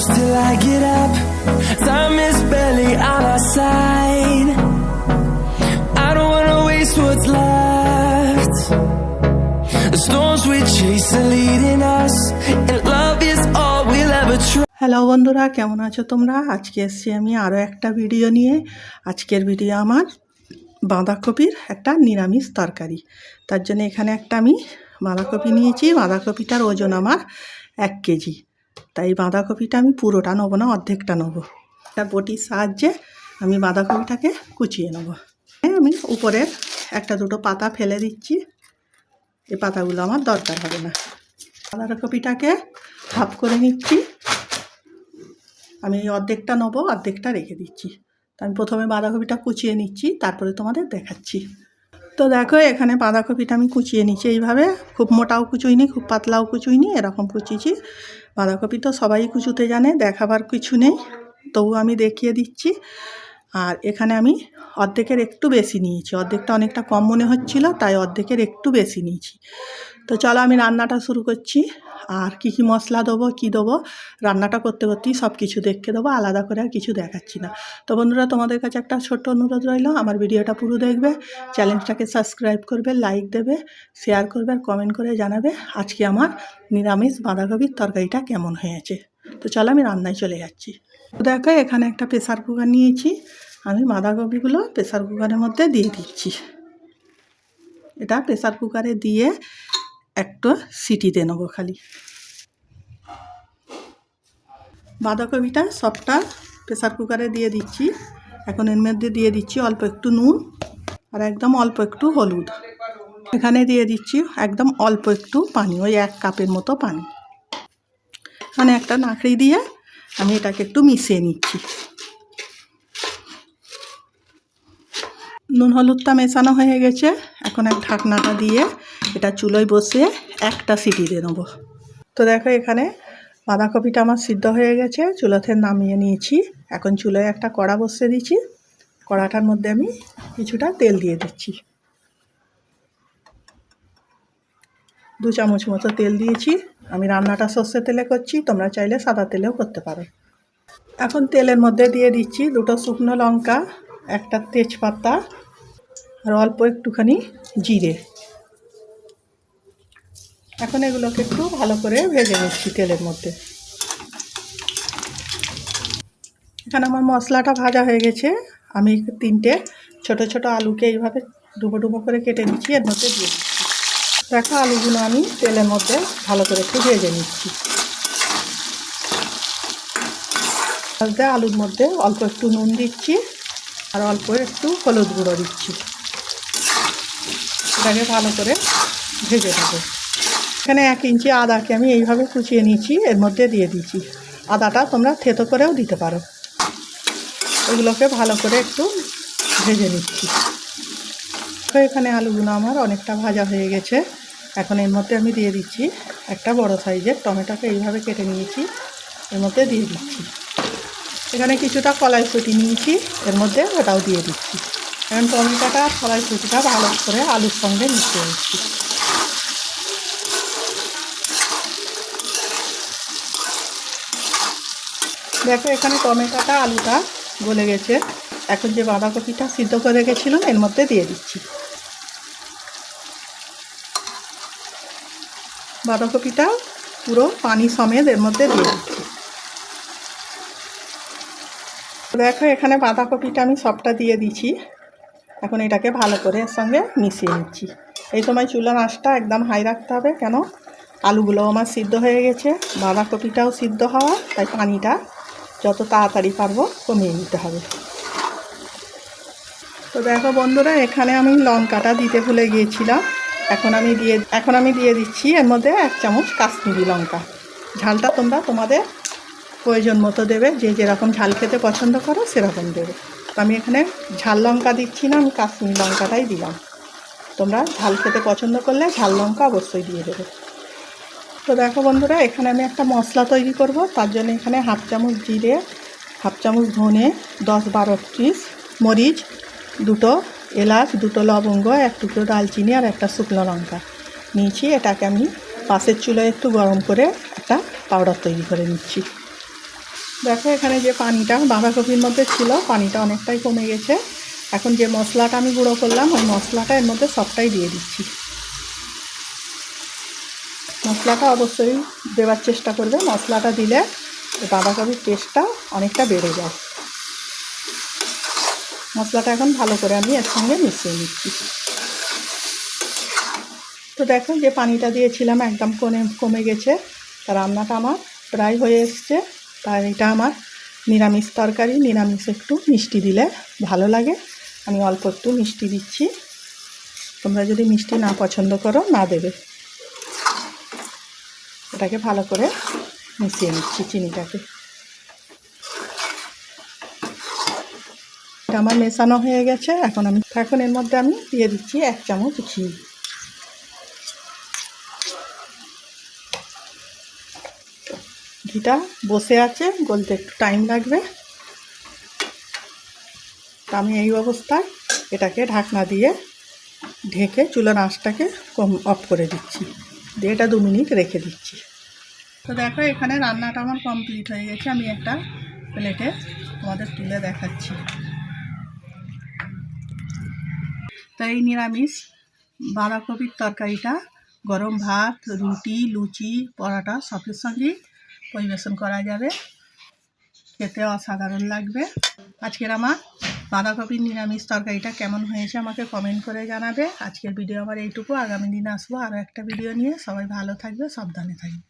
close till I get up. Time is barely on our side. I don't wanna waste what's left. The storms we chase are leading us, and love is all we'll ever try. Hello বন্ধুরা কেমন আছো তোমরা আজকে এসছি আমি আরও একটা video নিয়ে আজকের ভিডিও আমার বাঁধাকপির একটা নিরামিষ তরকারি তার জন্য এখানে একটা আমি বাঁধাকপি নিয়েছি বাঁধাকপিটার ওজন আমার এক কেজি তাই বাঁধাকপিটা আমি পুরোটা নেব না, অর্ধেকটা নেব। একটা বটির সাহায্যে আমি বাঁধাকপিটাকে কুচিয়ে নেব। হ্যাঁ আমি উপরের একটা দুটো পাতা ফেলে দিচ্ছি। এই পাতাগুলো আমার দরকার হবে না। বাঁধাকপিটাকে হাফ করে নিচ্ছি। আমি অর্ধেকটা নেব, অর্ধেকটা রেখে দিচ্ছি। তো আমি প্রথমে বাঁধাকপিটা কুচিয়ে নিচ্ছি, তারপরে তোমাদের দেখাচ্ছি। তো দেখো, এখানে বাঁধাকপিটা আমি কুচিয়ে নিচ্ছি। এইভাবে খুব মোটাও কুচুইনি, খুব পাতলাও কুচুইনি, এরকম কুচিয়েছি। বাঁধাকপি তো সবাই কুচুতে জানে দেখাবার কিছু নেই। তবু আমি দেখিয়ে দিচ্ছি। আর এখানে আমি অর্ধেকের একটু বেশি নিয়েছি। অর্ধেকটা অনেকটা কম মনে হচ্ছিল, তাই অর্ধেকের একটু বেশি নিয়েছি। তো চলো আমি রান্নাটা শুরু করছি। আর কি কি মশলা দেবো, কি দেবো, রান্নাটা করতে করতেই সব কিছু দেখে দেবো, আলাদা করে আর কিছু দেখাচ্ছি না। তো বন্ধুরা, তোমাদের কাছে একটা ছোট্ট অনুরোধ রইল, আমার ভিডিওটা পুরো দেখবে, চ্যানেলটাকে সাবস্ক্রাইব করবে, লাইক দেবে, শেয়ার করবে, আর কমেন্ট করে জানাবে, আজকে আমার নিরামিষ বাঁধাকপির তরকারিটা কেমন হয়েছে। তো চলো আমি রান্নায় চলে যাচ্ছি। তো দেখো, এখানে একটা প্রেসার কুকার নিয়েছি। আমি বাঁধাকপিগুলো প্রেসার কুকারের মধ্যে দিয়ে দিচ্ছি। এটা প্রেসার কুকারে দিয়ে একটা সিটি দিয়ে নেব খালি। বাঁধাকপিটা সবটা প্রেসার কুকারে দিয়ে দিচ্ছি। এখন এর মধ্যে দিয়ে দিচ্ছি অল্প একটু নুন আর একদম অল্প একটু হলুদ। এখানে দিয়ে দিচ্ছি একদম অল্প একটু পানি, ওই এক কাপের মতো পানি। মানে একটা নাকড়ি দিয়ে আমি এটাকে একটু মিশিয়ে নিচ্ছি। নুন হলুদটা মেশানো হয়ে গেছে। এখন এক ঢাকনাটা দিয়ে এটা চুলোয় বসিয়ে একটা সিটি দিয়ে নেব। তো দেখো এখানে বাঁধাকপিটা আমার সিদ্ধ হয়ে গেছে, চুলোতে নামিয়ে নিয়েছি। এখন চুলোয় একটা কড়া বসিয়ে দিচ্ছি। কড়াটার মধ্যে আমি কিছুটা তেল দিয়ে দিচ্ছি। দু চামচ মতো তেল দিয়েছি। আমি রান্নাটা সর্ষে তেলে করছি, তোমরা চাইলে সাদা তেলেও করতে পারো। এখন তেলের মধ্যে দিয়ে দিচ্ছি দুটো শুকনো লঙ্কা, একটা তেজপাতা, আর অল্প একটুখানি জিরে। এখন এগুলোকে একটু ভালো করে ভেজে নিচ্ছি তেলের মধ্যে। এখানে আমার মশলাটা ভাজা হয়ে গেছে। আমি তিনটে ছোট ছোট আলুকে এইভাবে ডুবো ডুবো করে কেটে নিচ্ছি, এর মধ্যে দিয়ে দিচ্ছি। দেখো আলুগুলো আমি তেলের মধ্যে ভালো করে একটু ভেজে নিচ্ছি। বলতে আলুর মধ্যে অল্প একটু নুন দিচ্ছি আর অল্প একটু হলুদ গুঁড়ো দিচ্ছি। এটাকে ভালো করে ভেজে নেব। এখানে এক ইঞ্চি আদাকে আমি এইভাবে কুচিয়ে নিয়েছি, এর মধ্যে দিয়ে দিচ্ছি আদাটা তোমরা থেতো করেও দিতে পারো। এগুলোকে ভালো করে একটু ভেজে নিচ্ছি। তো এখানে আলুগুলো আমার অনেকটা ভাজা হয়ে গেছে। এখন এর মধ্যে আমি দিয়ে দিচ্ছি একটা বড় সাইজের টমেটোকে এইভাবে কেটে নিয়েছি, এর মধ্যে দিয়ে দিচ্ছি। এখানে কিছুটা কলাইশুটি নিয়েছি, এর মধ্যে ওটাও দিয়ে দিচ্ছি। এখন টমেটোটা আর কলাইশুটিটা ভালো করে আলুর সঙ্গে মিশিয়ে নিচ্ছি। দেখো, এখানে টমেটোটা, আলুটা গলে গেছে। এখন যে বাঁধাকপিটা সিদ্ধ করে রেখেছিলাম, এর মধ্যে দিয়ে দিচ্ছি। বাঁধাকপিটা পুরো পানি সমেত এর মধ্যে দিয়ে দিচ্ছি। দেখো, এখানে বাঁধাকপিটা আমি সবটা দিয়ে দিচ্ছি। এখন এটাকে ভালো করে এর সঙ্গে মিশিয়ে নিচ্ছি। এই সময় চুলার আঁচটা একদম হাই রাখতে হবে, কেন? আলুগুলো আমার সিদ্ধ হয়ে গেছে, বাঁধাকপিটাও সিদ্ধ হওয়া, তাই পানিটা যত তাড়াতাড়ি পারব কমিয়ে নিতে হবে। তো দেখো বন্ধুরা, এখানে আমি লঙ্কাটা দিতে ভুলে গিয়েছিলাম। এখন আমি দিয়ে, এখন আমি দিয়ে দিচ্ছি এর মধ্যে এক চামচ কাশ্মীরি লঙ্কা। ঝালটা তোমরা তোমাদের প্রয়োজন মতো দেবে, যে যেরকম ঝাল খেতে পছন্দ করো সেরকম দেবে। তো আমি এখানে ঝাল লঙ্কা দিচ্ছি না, আমি কাশ্মীরি লঙ্কাটাই দিলাম। তোমরা ঝাল খেতে পছন্দ করলে ঝাল লঙ্কা অবশ্যই দিয়ে দেবে। তো দেখো বন্ধুরা, এখানে আমি একটা মশলা তৈরি করব, তার জন্য এখানে হাফ চামচ জিরে, হাফ চামচ ধনে, দশ বারো পিস মরিচ, দুটো এলাচ, দুটো লবঙ্গ, এক টুকরো দালচিনি আর একটা শুকনো লঙ্কা। নিয়েছি, এটাকে আমি পাশের চুলোয় একটু গরম করে একটা পাউডার তৈরি করে নিচ্ছি। দেখো, এখানে যে পানিটা বাঁধাকপির মধ্যে ছিল, পানিটা অনেকটাই কমে গেছে। এখন যে মশলাটা আমি গুঁড়ো করলাম, ওই মশলাটা এর মধ্যে সবটাই দিয়ে দিচ্ছি। মশলাটা অবশ্যই দেওয়ার চেষ্টা করবে। মশলাটা দিলে বাঁধাকপির টেস্টটা অনেকটা বেড়ে যায়। মশলাটা এখন ভালো করে আমি এর সঙ্গে মিশিয়ে নিচ্ছি। তো দেখো যে পানিটা দিয়েছিলাম একদম কমে কমে গেছে। তা রান্নাটা আমার প্রায় হয়ে এসছে। তার এটা আমার নিরামিষ তরকারি। নিরামিষ একটু মিষ্টি দিলে ভালো লাগে। আমি অল্প একটু মিষ্টি দিচ্ছি। তোমরা যদি মিষ্টি না পছন্দ করো, না দেবে। এটাকে ভালো করে মিশিয়ে নিচ্ছি চিনিটাকে। আমার মেশানো হয়ে গেছে। এখন আমি এখন এর মধ্যে আমি দিয়ে দিচ্ছি এক চামচ ঘি। ঘিটা বসে আছে, গলতে একটু টাইম লাগবে। আমি এই অবস্থায় এটাকে ঢাকনা দিয়ে ঢেকে চুলার আঁচটাকে কম অফ করে দিচ্ছি। দিয়ে এটা দু মিনিট রেখে দিচ্ছি। তো দেখো, এখানে রান্নাটা আমার কমপ্লিট হয়ে গেছে। আমি একটা প্লেটে তোমাদের তুলে দেখাচ্ছি। তো এই নিরামিষ বাঁধাকপির তরকারিটা, গরম ভাত, রুটি, লুচি, পরোটা সবের সঙ্গেই পরিবেশন করা যাবে। খেতে অসাধারণ লাগবে। আজকের আমার বাঁধাকপির নিরামিষ তরকারিটা কেমন হয়েছে আমাকে কমেন্ট করে জানাবে। আজকের ভিডিও আমার এইটুকু। আগামী দিন আসব আরও একটা ভিডিও নিয়ে। সবাই ভালো থাকবে, সাবধানে থাকবে।